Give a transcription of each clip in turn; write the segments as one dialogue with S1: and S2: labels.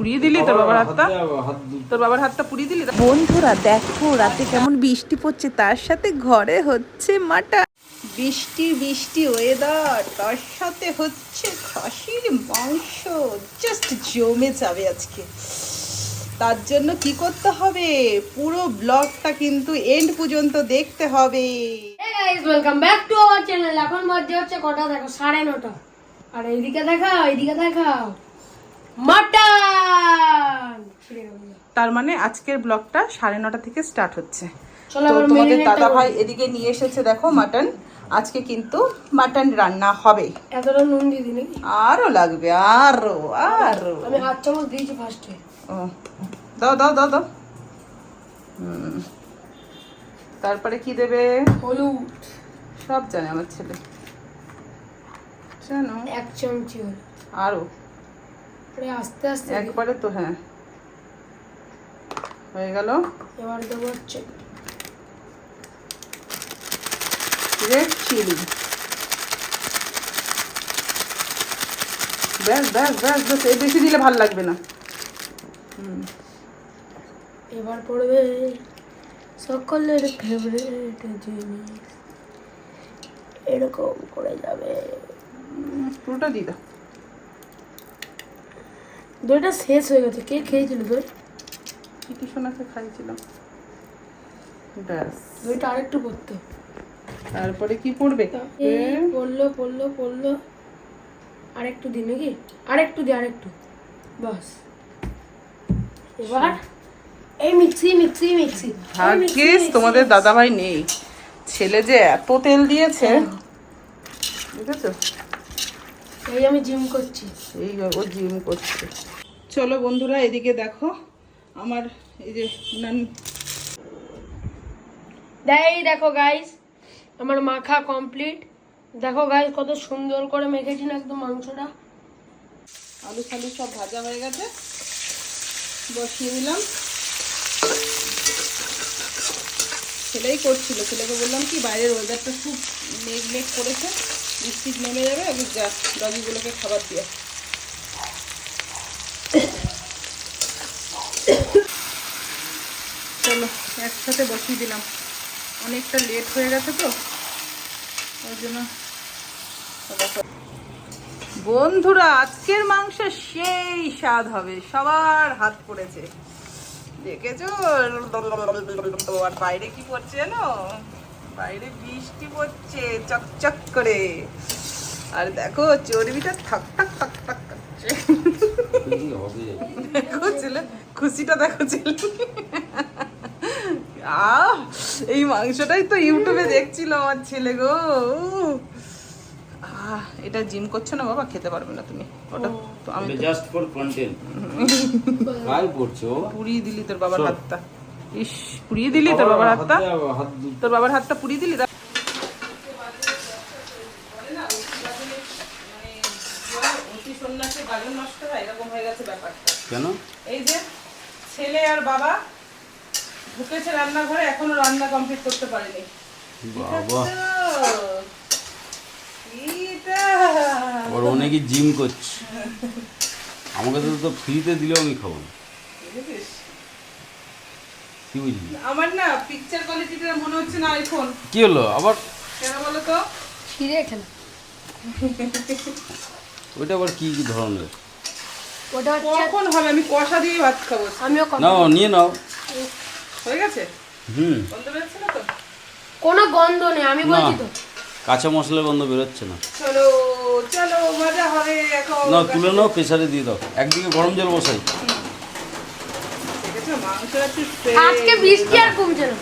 S1: পুড়িয়ে দিলি? তোর বাবার হাতটা? তোর বাবার হাতটা পুড়িয়ে দিলি?
S2: বন্ধুরা দেখো রাতে কেমন বৃষ্টি পড়ছে তার সাথে ঘরে হচ্ছে মাটা।
S1: বৃষ্টি বৃষ্টি ওয়েদার তার সাথে হচ্ছে খাসির মাংস। জাস্ট জমে যাবে আজকে। তার জন্য কি করতে হবে? পুরো ব্লগটা কিন্তু এন্ড পর্যন্ত দেখতে হবে।
S3: Back to এখন মধ্যে হচ্ছে কটা? দেখো সাড়ে নটা। আর এইদিকে দেখাও এইদিকে দেখাও। মাটন!
S1: তার মানে আজকের ব্লগটা সাড়ে নটা থেকে স্টার্ট হচ্ছে। তোমাদের দাদা ভাই এদিকে নিয়ে এসেছে দেখো মাটন। আজকে কিন্তু মাটন রান্না হবে।
S3: এতটা নুন দিয়ে দিই
S1: আরও লাগবে আরও আরও।
S3: আমি হাত চামচ দিয়েছি ফার্স্টে
S1: ও দাও দাও দাও দাও। তারপরে কি দেবে?
S3: হলুদ।
S1: সব জানে আমার ছেলে। জানো?
S3: এক চামচি
S1: আরও।
S3: পরে আস্তে আস্তে
S1: একবারে তো হ্যাঁ। হয়ে গেল।
S3: এবার দেবো হচ্ছে
S1: রেড চিলি ব্যাস ব্যাস ব্যাস ব্যাস এই বেশি দিলে ভালো লাগবে না। হুম।
S3: এবার পড়বে সকলের ফেভারিট জিনিস। এরকম করে যাবে।
S1: পুরোটা দিয়ে দাও।
S3: দইটা শেষ হয়ে গেছে। কে খেয়েছিল দই?
S1: কি সোনাকে খাইছিলাম ব্যাস।
S3: দইটা আরেকটু করতে।
S1: তারপরে কি পড়বে?
S3: পড়ল পড়ল পড়ল। আরেকটু দিই নাকি? আরেকটু দি আরেকটু। বাস। এবার এই মিক্সি মিক্সি মিক্সি।
S1: ভাগ্যিস তোমাদের। দাদাভাই নেই। ছেলে যে এত তেল দিয়েছে বুঝেছ
S3: এই আমি জিম করছি।
S1: এই ও জিম করছে। চলো বন্ধুরা এদিকে দেখো আমার এই যে
S3: দেই দেখো গাইস আমার মাখা কমপ্লিট দেখো গাইস কত সুন্দর করে মেখেছি না একদম মাংসটা।
S1: আলু ফালু সব ভাজা হয়ে গেছে। বসিয়ে দিলাম। ছেলেই করছিল ছেলেকে বললাম কি বাইরের ওয়েদারটা খুব মেঘ মেঘ করেছে। বৃষ্টি নেমে যাবে, আমি যা ডগিগুলোকে খাবার দিয়ে চলো, একসাথে বসিয়ে দিলাম। অনেকটা লেট হয়ে গেছে তো, ওই জন্য বন্ধুরা, আজকের মাংস সেই স্বাদ হবে, সবার হাত পড়েছে। দেখেছ? আর বাইরে কি পড়ছে জানো? বাইরে বৃষ্টি পড়ছে চকচক করে। আর দেখো চর্বিটা থাক থাক থাক থাক করছে। দেখো ছেলে খুশিটা দেখো ছেলে। আহ এই মাংসটাই তো ইউটিউবে দেখছিল আমার ছেলে গো। এটা জিম করছ না বাবা? খেতে পারবে না তুমি। ওটা তো আমি
S4: জাস্ট ফর কন্টেন্ট করছ?
S1: পুড়িয়ে দিলি তোর বাবার হাতটা। ইস পুড়িয়ে দিলি তোর বাবার হাতটা? তোর বাবার হাতটা পুড়িয়ে দিলি? হয় হয়ে
S4: কেন?
S1: এই যে ছেলে আর বাবা ঢুকেছে রান্নাঘরে এখনও রান্না কমপ্লিট করতে পারেনি।
S4: বাবা। ওর অনেকে জিম করছে। আমাকে তো তো ফ্রিতে দিলেও আমি খাব না। কি বুঝলি?
S1: আমার না পিকচার কোয়ালিটিটা মনে হচ্ছে না আইফোন
S4: কি হলো? আবার
S1: কেন বলো তো?
S3: ছিঁড়ে খেলা
S4: ওইটা আবার কি কি ধরনের?
S3: ওটা হচ্ছে
S1: কখন হবে? আমি কষা দিয়ে ভাত খাব।
S3: আমিও
S4: নাও নিয়ে নাও।
S1: হয়ে গেছে?
S4: হুম।
S1: বলতে পারছি না তো?
S3: কোনো গন্ধ নেই আমি বলছি তো।
S4: কাঁচা মশলার গন্ধ বেরোচ্ছে না।
S1: চলো চলো মজা হবে এখন।
S4: না তুলে নাও প্রেসারে দিয়ে দাও। একদিকে গরম জল বসাই।
S3: আজকে বৃষ্টি আর কমছে না।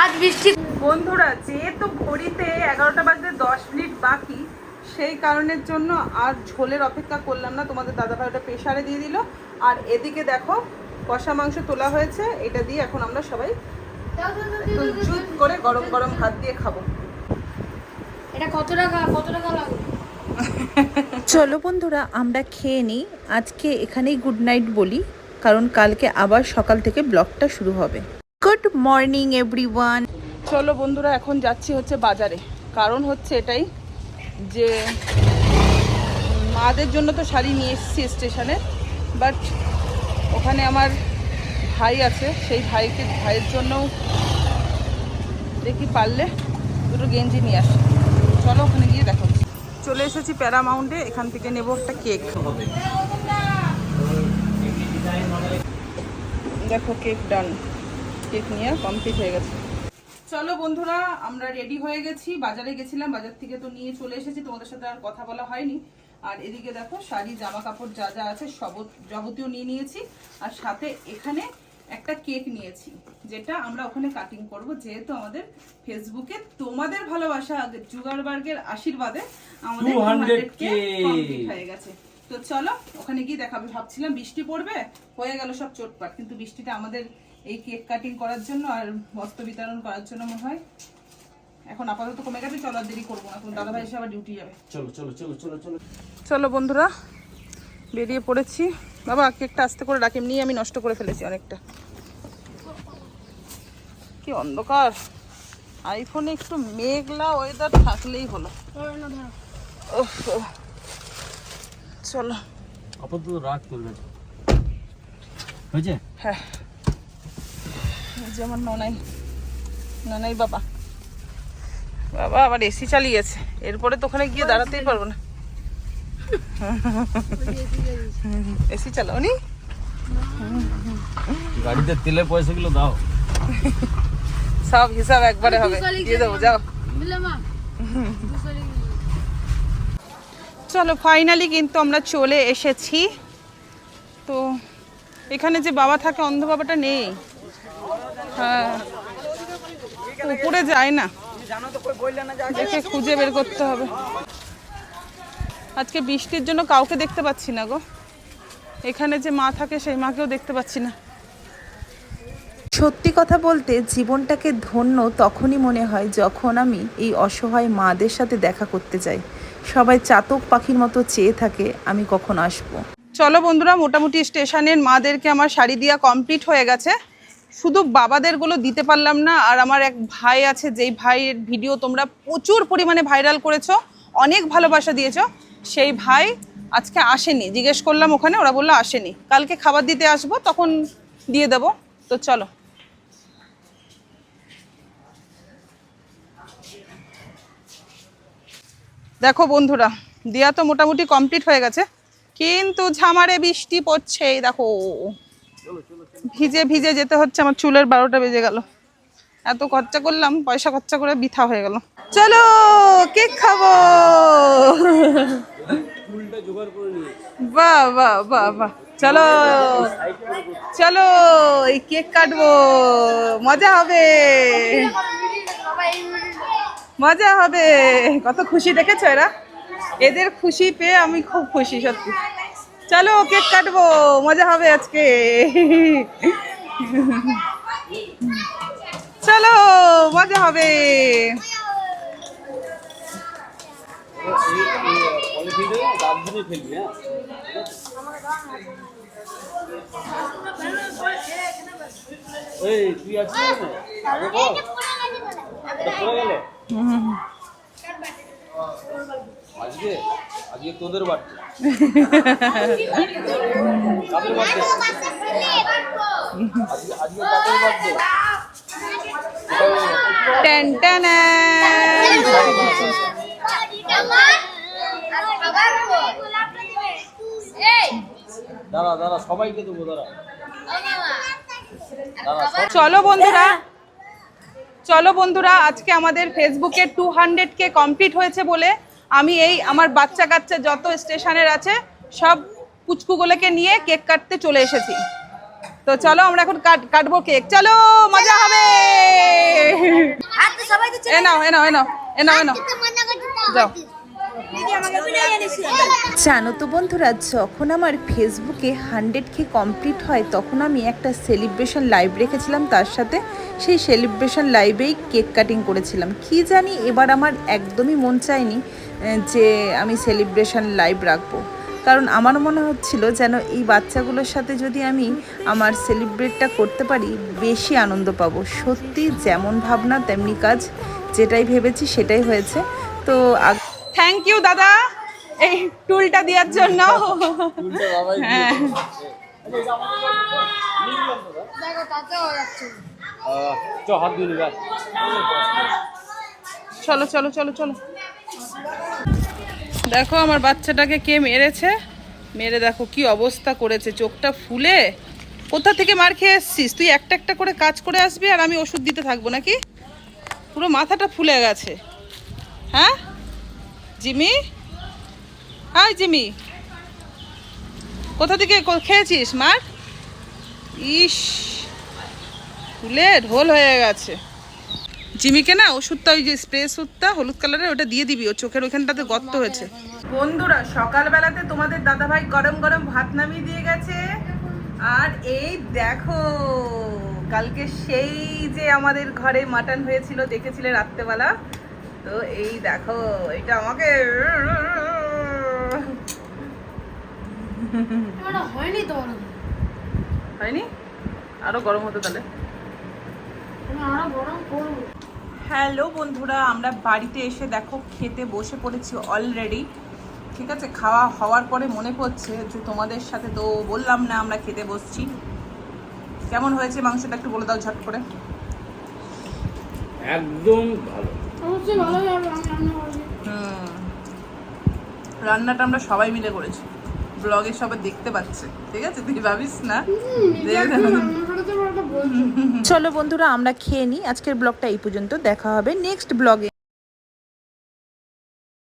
S3: আজ বৃষ্টি
S1: বন্ধুরা যেহেতু ঘড়িতে এগারোটা বাজতে দশ মিনিট বাকি সেই কারণের জন্য আর ঝোলের অপেক্ষা করলাম না। তোমাদের দাদাভাই ওটা প্রেশারে দিয়ে দিল। আর এদিকে দেখো কষা মাংস তোলা হয়েছে। এটা দিয়ে এখন আমরা সবাই জুত করে গরম গরম ভাত দিয়ে খাব।
S3: এটা কত টাকা? কত টাকা লাগবে?
S2: চলো বন্ধুরা আমরা খেয়ে নিই। আজকে এখানেই গুড নাইট বলি। কারণ কালকে আবার সকাল থেকে ব্লগটা শুরু হবে। গুড মর্নিং এভরিওয়ান
S1: চলো বন্ধুরা, এখন যাচ্ছি হচ্ছে বাজারে। কারণ হচ্ছে এটাই যে মাদের জন্য তো শাড়ি নিয়ে এসেছি স্টেশনে বাট ওখানে আমার ভাই আছে, সেই ভাইকে, ভাইয়ের জন্য দেখি পারলে দুটো গেঞ্জি নিয়ে আসি। চলো ওখানে গিয়ে দেখো চলে এসেছি প্যারামাউন্টে, এখান থেকে নেব একটা কেক। দেখো কেক ডান কেক নিয়ে কমপ্লিট হয়ে গেছে। চলো বন্ধুরা আমরা রেডি হয়ে গেছি। বাজারে গেছিলাম বাজার থেকে তো নিয়ে চলে এসেছি তোমাদের সাথে আর কথা বলা হয়নি। আর এদিকে দেখো শাড়ি জামা কাপড় যা যা আছে সব যাবতীয় নিয়ে নিয়েছি। আর সাথে এখানে একটা কেক নিয়েছি যেটা আমরা ওখানে কাটিং করব। যেহেতু আমাদের ফেসবুকে তোমাদের ভালোবাসা জুগারবার্গের আশীর্বাদে আমাদের
S4: 200
S1: 200 হয়ে গেছে। তো চলো ওখানে গিয়ে দেখাবে। ভাবছিলাম বৃষ্টি পড়বে হয়ে গেল সব চোটপাট কিন্তু বৃষ্টিটা আমাদের এই কেক কাটিং করার জন্য আর বস্ত্র বিতরণ করার জন্য মনে হয় এখন আপাতত কমে গেছে চলো আর দেরি করব না। দাদা ভাই এসে আবার ডিউটি যাবে।
S4: চলো চলো চলো চলো চলো।
S1: চলো বন্ধুরা বেরিয়ে পড়েছি। বাবা কেকটা আস্তে করে রাখি নিয়ে আমি নষ্ট করে ফেলেছি অনেকটা। কি অন্ধকার। আইফোনে একটু মেঘলা ওয়েদার থাকলেই হলো। উফ, চলো।
S4: আপাতত রাগ করবে হয়েছে?
S1: হ্যাঁ। যে আমার ননাই। ননাই বাবা। বাবা আবার এসি চালিয়েছে। এরপরে তো ওখানে গিয়ে দাঁড়াতেই পারব না। এসি চালাও নি?
S4: গাড়িতে তেলের পয়সাগুলো দাও।
S1: সব হিসাব একবারে হবে। দিয়ে দেবো যাও।
S3: মা?
S1: চলো ফাইনালি কিন্তু আমরা চলে এসেছি। তো এখানে যে বাবা থাকে, অন্ধ বাবাটা নেই। হ্যাঁ উপরে যায় না। দেখে খুঁজে বের করতে হবে। আজকে বৃষ্টির জন্য কাউকে দেখতে পাচ্ছি না গো। এখানে যে মা থাকে, সেই মাকেও দেখতে পাচ্ছি না।
S2: সত্যি কথা বলতে, জীবনটাকে ধন্য তখনই মনে হয় যখন আমি এই অসহায় মাদের সাথে দেখা করতে যাই। সবাই চাতক পাখির মতো চেয়ে থাকে, আমি কখন আসব?
S1: চলো বন্ধুরা, মোটামুটি স্টেশনের মাদেরকে আমার শাড়ি দেওয়া কমপ্লিট হয়ে গেছে। শুধু বাবাদেরগুলো দিতে পারলাম না, আর আমার এক ভাই আছে, যেই ভাইয়ের ভিডিও তোমরা প্রচুর পরিমাণে ভাইরাল করেছ, অনেক ভালোবাসা দিয়েছ, সেই ভাই আজকে আসেনি। জিজ্ঞেস করলাম ওখানে, ওরা বলল আসেনি। কালকে খাবার দিতে আসব, তখন দিয়ে দেবো। তো চলো। দেখো বন্ধুরা, দেয়া তো মোটামুটি কমপ্লিট হয়ে গেছে। কিন্তু ঝামারে বৃষ্টি পড়ছে এই দেখো। ভিজে ভিজে যেতে হচ্ছে, আমার চুলের বারোটা বেজে গেল। এত খরচা করলাম, পয়সা খরচা করে বৃথা হয়ে গেল। চলো, কেক খাব। বাহ বাহ বাহ বাহ। চলো চলো, এই কেক কাটবো। মজা হবে। মজা হবে। কত খুশি দেখেছ এরা? এদের খুশি পেয়ে আমি খুব খুশি, সত্যি। চলো, কেক কাটবো। মজা হবে আজকে। চলো, মজা হবে।
S4: এই, তুই আছিস আগে বল। পড়ে গেল আজকে? আজকে তোদের বাড়ছে কাদের বাড়ছে আজকে আজকে কাদের বাড়ছে
S1: টেন টেন
S4: দাঁড়া দাঁড়া সবাইকে দেবো দাঁড়া।
S1: চলো বন্ধুরা। চলো বন্ধুরা আজকে আমাদের ফেসবুকে টু হান্ড্রেড কে কমপ্লিট হয়েছে বলে আমি এই আমার বাচ্চা কাচ্চা যত স্টেশনের আছে সব পুচকুগুলোকে নিয়ে কেক কাটতে চলে এসেছি। তো চলো আমরা এখন কাট কাটবো কেক। চলো মজা হবে! এ নাও এ নাও এ নাও এ নাও এ নাও। যাও।
S2: জানো তো বন্ধুরা, যখন আমার ফেসবুকে হান্ড্রেড কে কমপ্লিট হয়, তখন আমি একটা সেলিব্রেশন লাইভ রেখেছিলাম তার সাথে। সেই সেলিব্রেশন লাইভেই কেক কাটিং করেছিলাম। কি জানি এবার আমার একদমই মন চায়নি যে আমি সেলিব্রেশন লাইভ রাখব। কারণ আমার মনে হচ্ছিল যেন এই বাচ্চাগুলোর সাথে যদি আমি আমার সেলিব্রেটটা করতে পারি, বেশি আনন্দ পাবো। সত্যি যেমন ভাবনা, তেমনি কাজ, যেটাই ভেবেছি সেটাই হয়েছে। তো
S1: থ্যাংক ইউ দাদা। এই টুলটা দেওয়ার জন্য। হ্যাঁ। চলো চলো চলো চলো। দেখো, আমার বাচ্চাটাকে কে মেরেছে? মেরে দেখো কি অবস্থা করেছে। চোখটা ফুলে। কোথা থেকে মার খেয়ে এসছিস? তুই একটা একটা করে কাজ করে আসবি আর আমি ওষুধ দিতে থাকব নাকি? পুরো মাথাটা ফুলে গেছে। হ্যাঁ? জিমি? Hi Jimmy. কোথা থেকে খেয়েছিস, মার? ইস, ফুলে ঢোল হয়ে গেছে। জিমিকে না ওষুধটা, ওই যে স্প্রে ওষুধটা হলুদ কালারের, ওটা দিয়ে দিবি। ও চোখের ওখানটাতে গর্ত হয়েছে। বন্ধুরা, সকালবেলাতে তোমাদের দাদাভাই গরম গরম ভাত নামিয়ে দিয়ে গেছে। আর এই দেখো, কালকে সেই যে আমাদের ঘরে মাটন হয়েছিল, দেখেছিলে রাত্রেবেলা? তো এই দেখো এটা আমাকে
S3: হয়নি তো
S1: হয়নি? আরও গরম হতো তাহলে।
S3: আমি গরম
S1: হ্যালো বন্ধুরা আমরা বাড়িতে এসে দেখো খেতে বসে পড়েছি অলরেডি ঠিক আছে খাওয়া হওয়ার পরে মনে পড়ছে যে তোমাদের সাথে তো বললাম না আমরা খেতে বসছি। কেমন হয়েছে মাংসটা একটু বলে দাও ঝট করে।
S4: একদম ভালো।
S3: অবশ্যই ভালো যাবে আমি রান্না করছি
S1: হুম। রান্নাটা আমরা সবাই মিলে করেছি। ব্লগে সবাই দেখতে পাচ্ছে ঠিক আছে? তুই ভাবিস না?
S2: চলো বন্ধুরা আমরা খেয়ে নিই। আজকের ব্লগটা এই পর্যন্ত। দেখা হবে নেক্সট ব্লগে।